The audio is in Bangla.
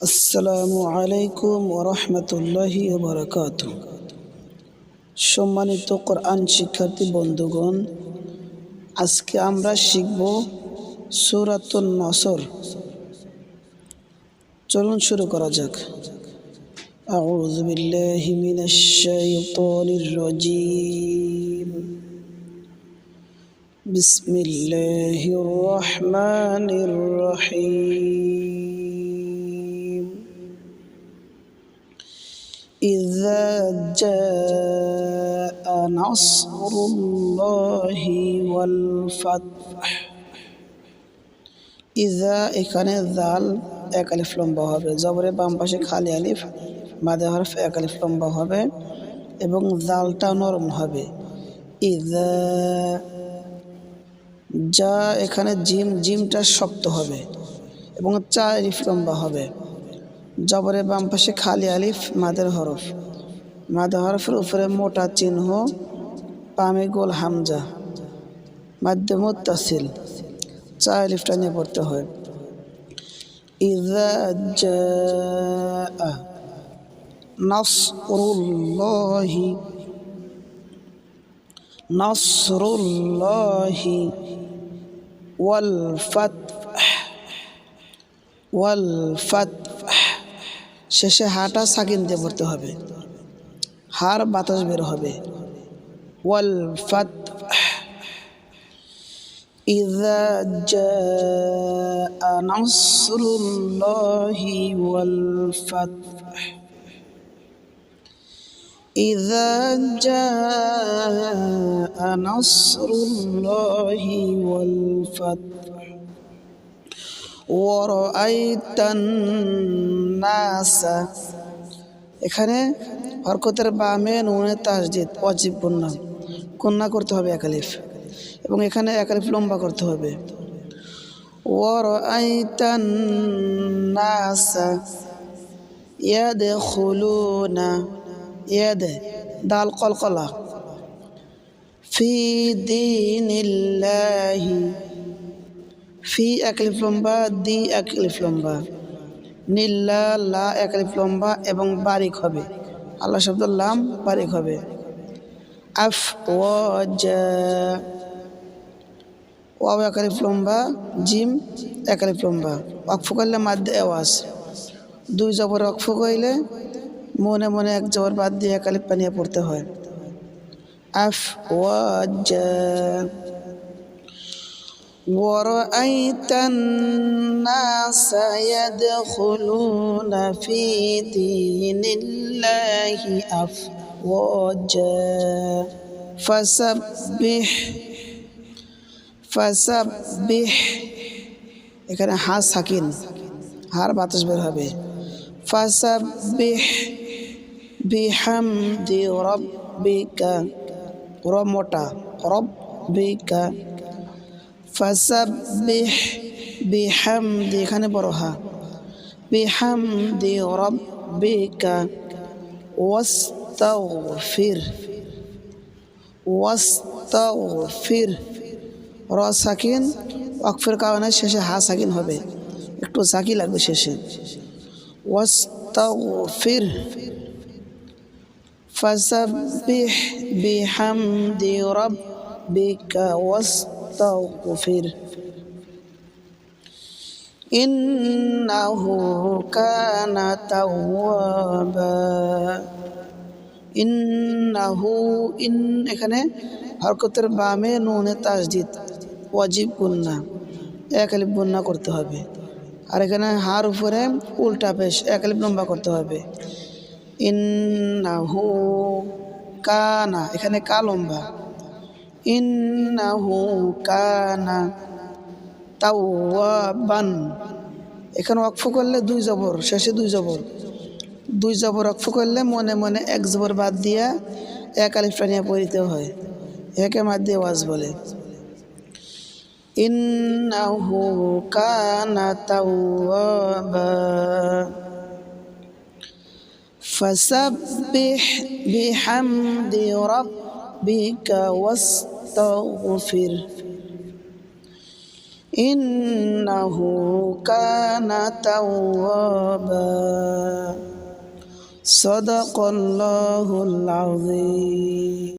আসসালামু আলাইকুম ওরহমতুল্লাহি বারকাত সম্মানিত কোরআন শিক্ষার্থী বন্ধুগণ আজকে আমরা শিখব সুরাতুন নসর চলুন শুরু করা যাক أعوذ بالله من الشيطان الرجيم بسم الله الرحمن الرحيم جاء نصر الله والفتح ইজা এখানে জাল এক আলিফ লম্বা হবে জবরে বাম পাশে খালি আলিফ মাদে হরফ এক আলিফ লম্বা হবে এবং জালটা নরম হবে ইজা যা এখানে জিম জিমটা শক্ত হবে এবং চা আলিফ লম্বা হবে জবরে বাম পাশে খালি আলিফ মাদের হরফ মাদা হরফের উপরে মোটা চিহ্ন, পামে গোল হামজা। মাধ্যম তাসিল চায় লিফটা নিয়ে পড়তে হয়। ইজা নসরুল্লাহি ওয়াল ফাতহ, ওয়াল শেষে হাটা সাকিন দিয়ে পড়তে হবে। হার বাতাস বের হবে ওয়াল ফাতহ إذا جاء نصر الله والفتح إذا جاء نصر الله والفتح ورأيت الناس এখানে হরকতের বামে নুনের তাসজিদ অজীব কন্যা কন্যা করতে হবে একালিফ এবং এখানে একালিফ লম্বা করতে হবে। ওর ইয়াদে, দাল কলকলা। ফি দিনিল্লাহি, ফি একলিফ লম্বা, দি একলিফ লম্বা। নীল্লা লা একলিফ লম্বা এবং বারিক হবে। আল্লাহ শব্দ লাম বারিক হবে। আফ ওয়াও একালিফ লম্বা, জিম একালিফ লম্বা। অক্ফ করলে মাদ্দে আওয়াজ। দুই জবর অক্ফ কইলে মনে মনে এক জবর বাদ দিয়ে একালিফ পানিয়ে পড়তে হয়। আফ ওয়াজা ورأيت الناس يدخلون في دين الله أفواجا فسبح فسبح এখানে হা সাকিন হার বাতাস বের হবে ফাসাবিহ বিহামদি রব্বিকা র মোটা রব্বিকা ফাসাবিহ বিহামদি এখানে বড় হা বিহামদি রব্বিকা ওয়াস্তাগফির ওয়াস্তাগফির র সাকিন অকফের কারণে শেষে হা সাকিন হবে একটু সাকি লাগবে শেষে ওয়াস্তাগফির ফাসাবিহ বিহামদি রব্বিকা ইন্নাহু ইন এখানে হরকতের বামে নুনে তাসদিদ ওয়াজিব গুন্না। এক আলিফ গুন্না করতে হবে। আর এখানে হার উপরে উল্টা পেশ এক আলিফ লম্বা করতে হবে। ইন্নাহু কানা এখানে কা লম্বা। ইন্নাহু কানা তাওয়াবান এখানে ওয়াকফ করলে দুই জবর শেষে দুই জবর দুই জবর অক্ষ করলে মনে মনে এক জবর বাদ দিয়া এক আলিফটা নিয়ে পড়িতে হয় একে মাদ দিয়ে ওয়াজ বলে ইন্নাহু কানা তাওয়াবা فسبح بحمد ربك واستغفر إنه كان توابا. صدق الله العظيم.